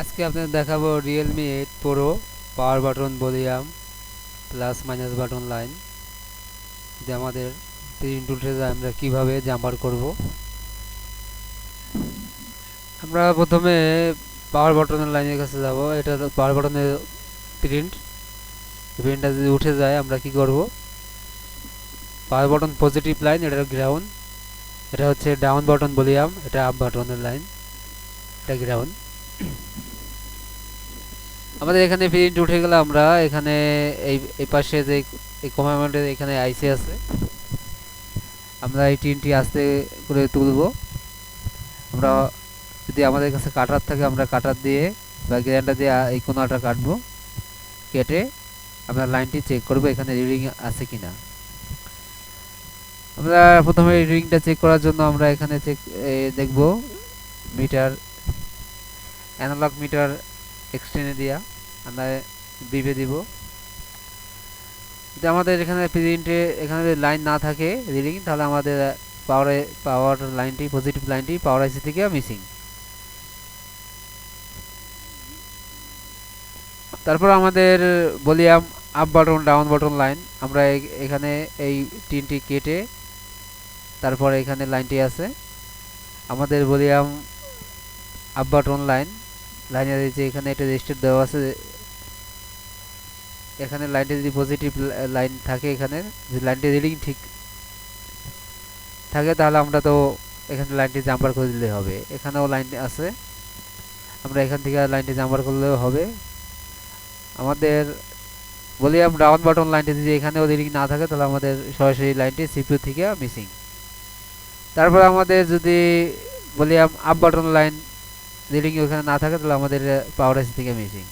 আজকে আপনাদের দেখাবো Realme eight pro power button volume plus minus button line যে আমাদের উঠে যায় আমরা কীভাবে জাম্পার করব। আমরা প্রথমে পাওয়ার বাটনের লাইনের কাছে যাব। এটা পাওয়ার বাটনের প্রিন্ট প্রিন্টটা যদি উঠে যায়, আমরা কি করব? পাওয়ার বাটন পজিটিভ লাইন এটা গ্রাউন্ড এটা হচ্ছে ডাউন বাটন ভলিউম এটা আপ বাটনের লাইন এটা গ্রাউন্ড আমাদের এখানে প্রিন্ট উঠে গেলে আমরা এখানে এই এই পাশে যে এই কমান্ডের এখানে আইসি আছে। আমরা এই টিনটি আস্তে করে তুলব। আমরা যদি আমাদের কাছে কাটার থাকে, আমরা কাটার দিয়ে বা গ্র্যান্ডার দিয়ে এই কোনাটা কাটবো। কেটে আমরা লাইনটি চেক করব এখানে রিডিং আছে কিনা। আমরা প্রথমে রিডিংটা চেক করার জন্য আমরা এখানে চেক দেখব মিটার, অ্যানালগ মিটার এক্সটেনে দিয়া আমরা বিভে দিব। যদি আমাদের এখানে প্রিন্টে এখানে লাইন না থাকে রিডিং তাহলে আমাদের পাওয়ারে পাওয়ার লাইনটি পজিটিভ লাইনটি পাওয়ার আইসি থেকে মিসিং তারপর আমাদের volume up button down button line আমরা এখানে এই টিনটি কেটে তারপর এখানে লাইনটি আছে। আমাদের ভলিউম আপ বাটন লাইন লাইনের যে এখানে একটা রেজিস্টার দেওয়া আছে, এখানে লাইনটা যদি পজিটিভ লাইন থাকে এখানে যে লাইনটি রিডিং ঠিক থাকে তাহলে আমরা তো এখানে লাইনটি জাম্পার করে দিলে হবে। এখানেও লাইন আছে। আমরা এখান থেকে লাইনটি জাম্পার করলেও হবে। আমাদের ভলিউম ডাউন বাটন লাইনটি যদি এখানেও রিডিং না থাকে তাহলে আমাদের সরাসরি লাইনটি সিপিউ থেকে মিসিং তারপর আমাদের যদি volume up button line reading ওখানে না থাকে তাহলে আমাদের পাওয়ার এসি থেকে মিসিং